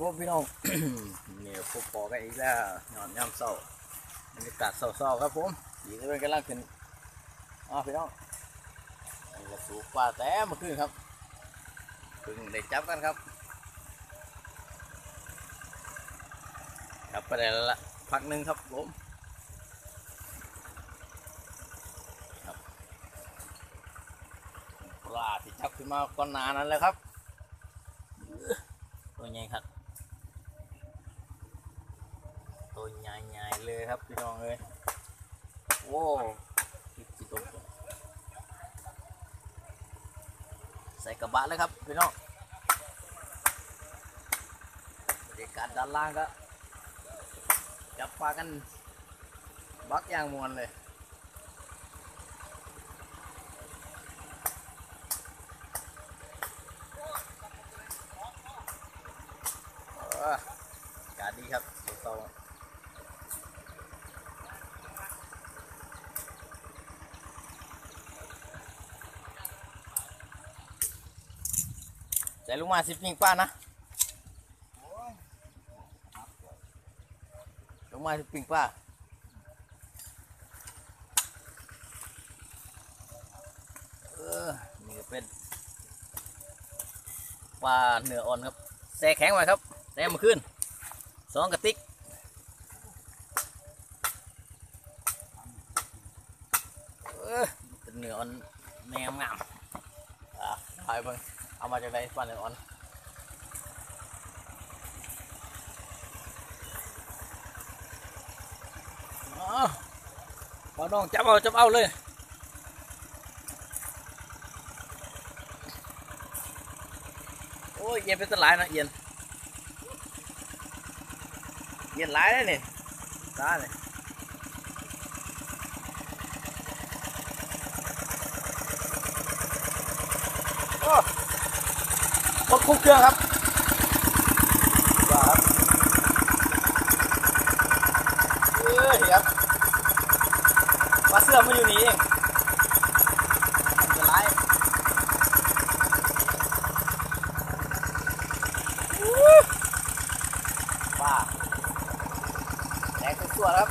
พวกพี่น้องเนี่ยพวกปอกันอีกแล้วนอนย่ำเศร้าบรรยากาศเศร้าๆครับผมหญิงเป็นกำลังขึ้นอ๋อพี่น้องนี่ก็สูบปลาแต่มื่อคืนครับเพิ่งได้จับกันครับจับไปได้แล้วละพักหนึ่งครับผมครับปลาที่จับขึ้นมาก่อนหนานั้นเลยครับตัวใหญ่ครับ ตัวใหญ่ๆ เลยครับพี่น้องเลยโว้จิตตกใส่กระบะเลยครับพี่น้องบรรยากาศด้านล่างก็จับปลากันบักอย่างมวนเลย เอออากาศดีครับเศร้าๆ ใจลงมาสิบปิงป้านะลงมาสิบปิงป้าเออนี่เป็นปลาเนื้ออ่อนครับแซ่แข็งไว้ครับแต้มาขึ้นสองกระติกเออเป็นเนื้ออ่อนแนมงามอะไปเบิ่ง เอามาจากไหนปลาเนื้ออ่อนอ๋อปลาน้องจับเอาจับเอาเลยโอ้ยเย็นเป็นตะหลายนะเย็นเย็นหลายเลยนี่ตาเนี่ยโอ้ หมดคุกเครื่องครับว้าครับเอ้ยครับปลาเสื้อมาอยู่นี่เองจะไล่ว้า แตกทุกตัวครับ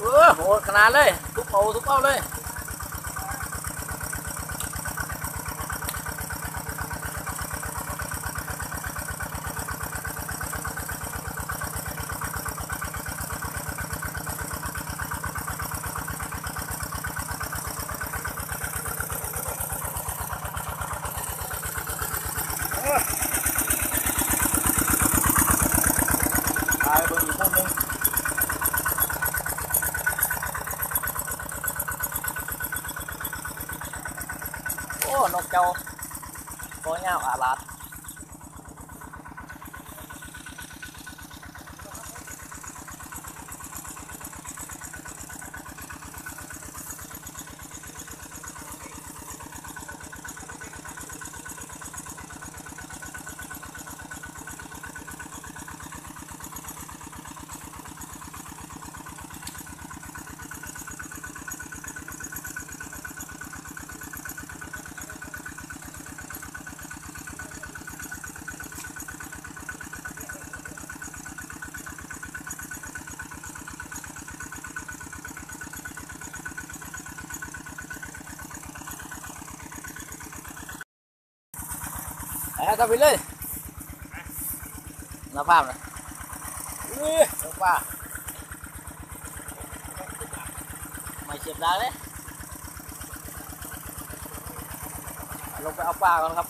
เออ โหดขนาดเลย ทุกเอาทุกเอาเลย ตายเบิ่งอยู่มุมหนึง โอ้นกเจ้าตัว เอาลาดไปครับกลับไปเลยน้าภาพนะเอ้ยน้าป้าไม่เฉียบได้เลยลงไปเอาปลาก่อนครับ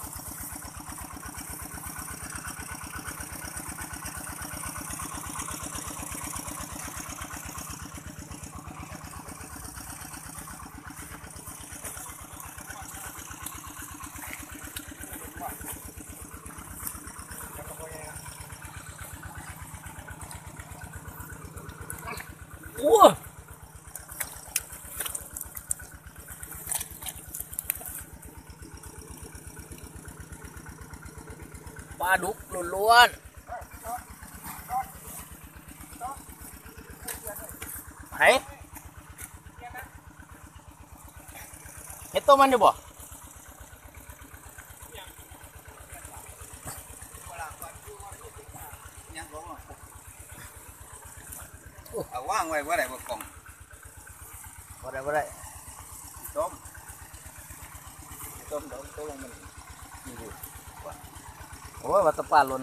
โอ้ปลาดุกล้วนๆไหนเห็ดตัวมันอยู่บ่ ยังลงอะเอา ว่างไว้ว่าไหนบ่กล่องบ่ได้บ่ได้ต้มต้มเดี๋ยวต้มมันมีอยู่ว่ะโอ้ยวัตถุปลาหล่น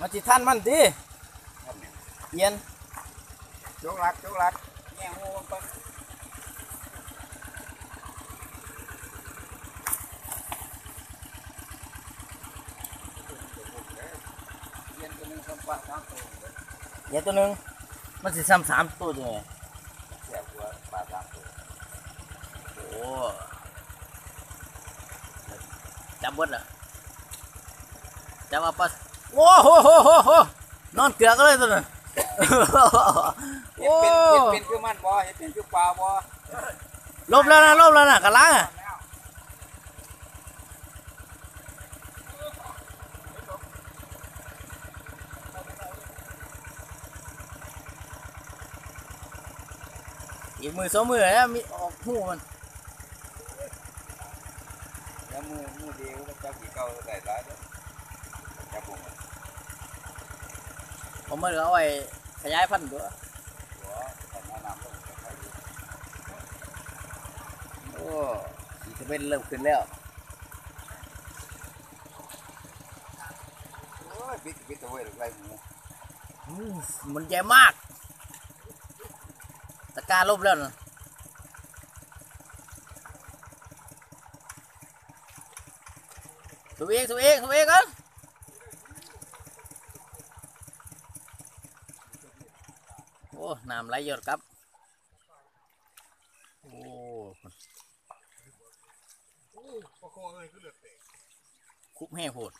มาจิท่านมันดิครับเนี่ยเย็นโจกรัดโจกรัดแง่งูมันไปเย็นตั วนึงสองปลาสามตัวเย็นตัวหนึงมันสิซ้ำสามตัวจังไงเสียบกว่าปลาสามตัวโอ้จับเบดอะจับว่าปลาโอ้โหโหโหโหนอนเกลือกเลยตัวนั้นเห็ดโอ้เป็นเห็ดเป็นคือมันบ่เห็ดเป็นคือปลาบ่ลบแล้วนะลบแล้วนะกะล้างอะ อีกมือสองมือแล้วมีออกหูมันแล้วมือมือเดียวก็จับกี่เก้าได้หลายเด้อจับบ่มันผมมันเอาไว้ขยายพันธุ์ตัวหัวแต่น้ำน้ำลงไปอยู่โอ้สีจะเป็นเริ่มขึ้นแล้วโอ้ยปิดปิดตัวไว้ไรหมูอืมมันใหญ่มากตะ กร้าลบแล้วนะสูบอีกสูบอีกสูบอีกกันโอ้น้ำไหลหยดครับโอ้คุบแห้งโหด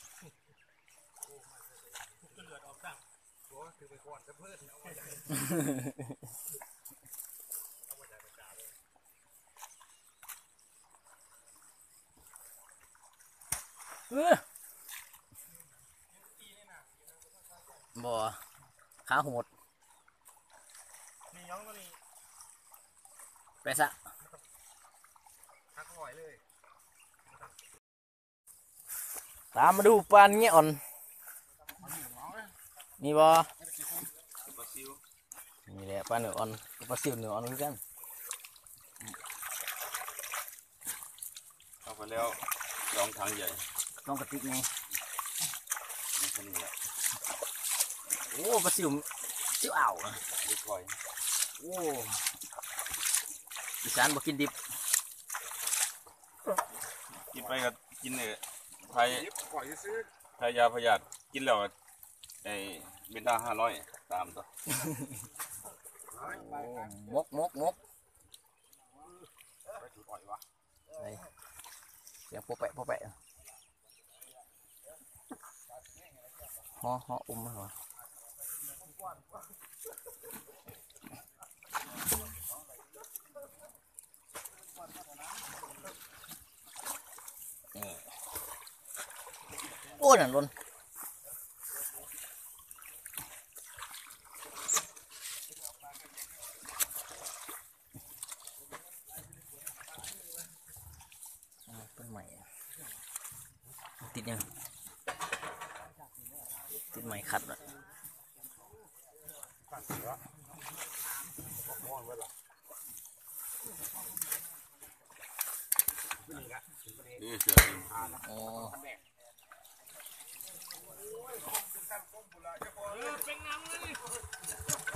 เอ้อ บ่ขาโหดนี่ย้องมานี่ไปซะทักหอยเลยตามมาดูปลาเงี้ยอ่อน นี่บ่ปลาซิวนี่แหละปลาเนื้ออ่อนกับปลาซิวเนื้ออ่อนคือกันเอาไปแล้วสองถังใหญ่ ต้องกระติกไงนี่แค่นี้แหละโอ้ปลาซิวซิวอ่าวอะดีก่อยโอ้อีสานบ่กินดิบ กินไปก็กินเออไทยก่อยซื้อไทยยาพยาธิกินแล้วไอ้เบนด้าห้าร้อยตามตัวโอ้มกมกมกไปถูกอ่อยวะไอ้เสียงโปะแปะโปะแปะ ฮอฮออุ้มมาเหรอโอ้นั่นลนต้นใหม่อะติดยัง ไหม่ขัดเลยนี่เสืออ๋อระวังหลังระวังหลังระวังหลังหลังหลังบรรย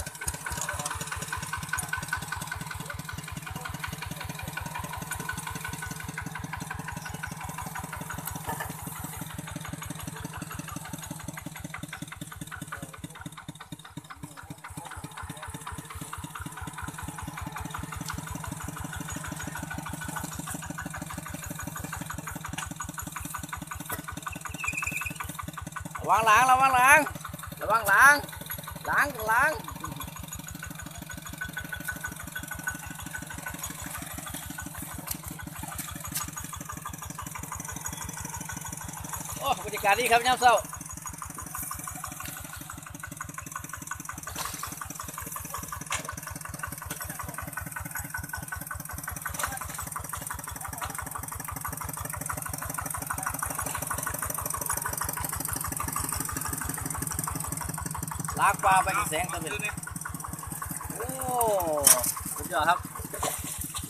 bạn lạng là bạn lạng là bạn lạng lạng lạng ô có gì cả, đi không nhau sao? าไปกับแสงตะเป็นโอ้สุดยอดครับ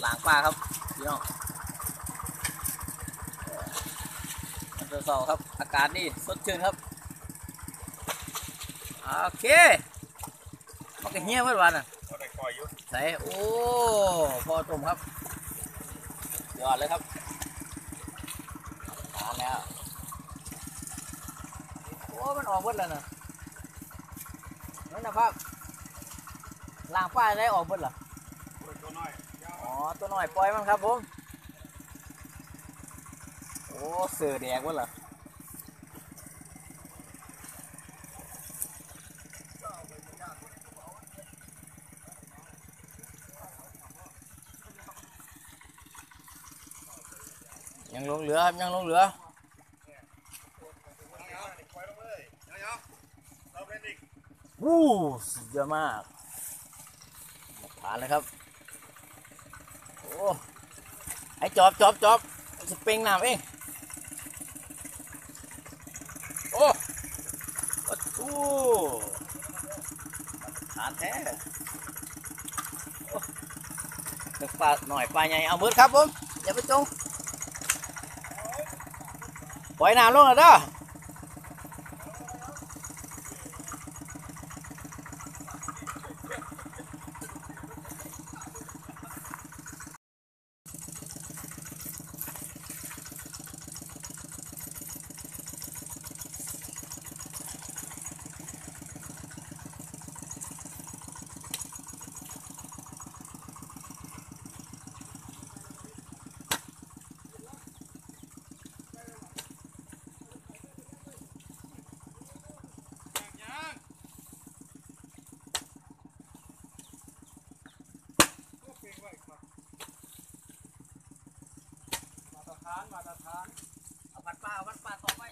หลางปลาครับพี่น้องมันจะสอครับ อากาศนี่สดชื่นครับ โอเค มันก็เหี้ยเมื่อวานอะใส่โอ้ พอต้มครับยอดเลยครับทานแล้ว โอ้ มันออกหมดแล้วนะ นั่นนะครับล้างป้ายได้ออกหมดเหรอตัวน้อยอ๋อตัวหน่อยปล่อยมันครับผมโอ้เสือแดงวะเหรอยังลงเหลือครับยังลงเหลือ วู้สุดยอดมากผ่านเลยครับ โอ้ไอ้จอบจอบจอบสเปริงน้ำเอง โอ้โอ้โหทานแท้ปลาหน่อยปลาใหญ่เอามือครับผมอย่าไปจงปล่อยน้ำลงเลยเด้อ ฐานมาตรฐานเอาพัดปลาเอาพัดปลาต่อไป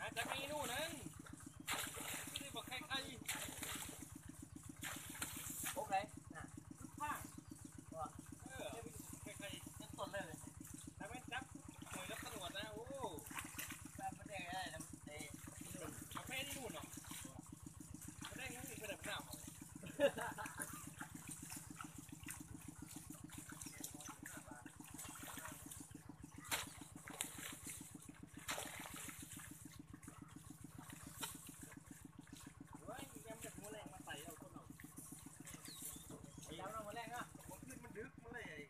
อาจจะมีนู่นนั่นนี่บอกใครใคร โอเคน่ะข้าง เออใครใคร ต้นต้นเลย ถ้าไม่จับหน่วยรับตำรวจนะโอ้ แปลไม่ได้ได้นะเอ้ เอาแค่นี่นู่นเนาะไม่ได้งั้นไปแบบหน้าของ ยาวน้องมาแรงนะ ผมขึ้นมันดึกมันเลย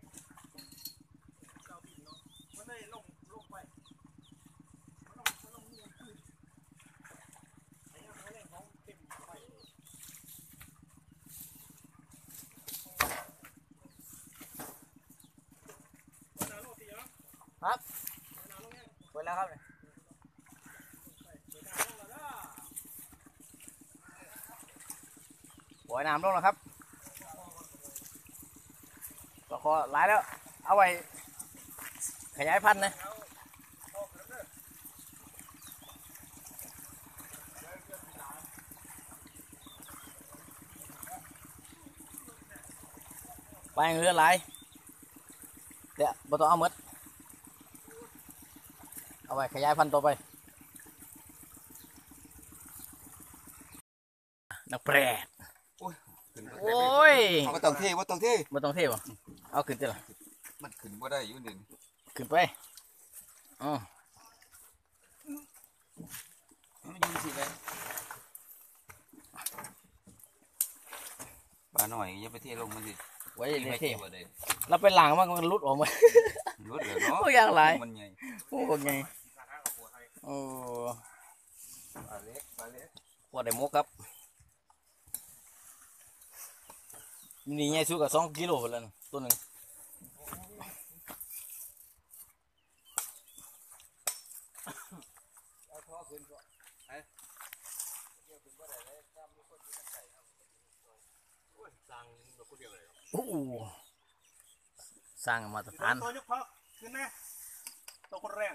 เจ้าบินเนาะมันเลยลงลงไปมันลงมันลงมือขึ้นไอ้ยังไม่เล่นของเต็มไปนาโลตีเนาะ ครับ นาโลเนี่ย เปิดแล้วครับเนี่ย นาโลแล้วนะ ปล่อยน้ำลงแล้วครับก็ขอหลายแล้ว เอาไว้ ขยายพันธุ์นะไปยังเหลือหลายเดี๋ยวบ่ต้องเอาหมดเอาไว้ขยายพันธุ์ต่อไปนักแปร ขึ้นโอ้ยเขาก็ต้องเท่ว่าต้องเท่บ่ต้องเทบ่เอาขึ้นเถอะล่ะมันขึ้นว่าได้อยู่นี่ขึ้นไปอ๋อมันอยืนสิเลยปลาหน่อยอย่าไปเทลงมันสิไว้ในเทบ่ได้เราไปล้างมันก็หลุดออกมารถเหลือเนาะโอ้ยอย่างไรมันใหญ่โอ้โหไงโอ้ปลาเล็กปลาเล็กพอได้หมกครับ นี่ใหญ่สุดก็สองกิโลไปแล้วนะตัวหนึ่งเอาท่อขึ้นก็ไอ้เกี่ยวกรับโอ้ยสั่งแบบคนเดียวเลยโอ้โหสร้างมาตรฐาน ตัวยกพักขึ้นนะตัวคนแรง